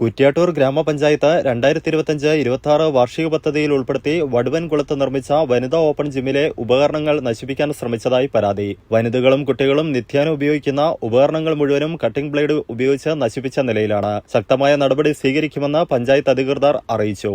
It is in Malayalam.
കുറ്റ്യാട്ടൂർ ഗ്രാമപഞ്ചായത്ത് രണ്ടായിരത്തി ഇരുപത്തിയഞ്ച് ഇരുപത്തി ആറ് വാർഷിക പദ്ധതിയിൽ ഉൾപ്പെടുത്തി വടുവൻകുളത്ത് നിർമ്മിച്ച വനിതാ ഓപ്പൺ ജിമ്മിലെ ഉപകരണങ്ങൾ നശിപ്പിക്കാൻ ശ്രമിച്ചതായി പരാതി. വനിതകളും കുട്ടികളും നിത്യേന ഉപയോഗിക്കുന്ന ഉപകരണങ്ങൾ മുഴുവനും കട്ടിംഗ് ബ്ലേഡ് ഉപയോഗിച്ച് നശിപ്പിച്ച നിലയിലാണ്. ശക്തമായ നടപടി സ്വീകരിക്കുമെന്ന് പഞ്ചായത്ത് അധികൃതർ അറിയിച്ചു.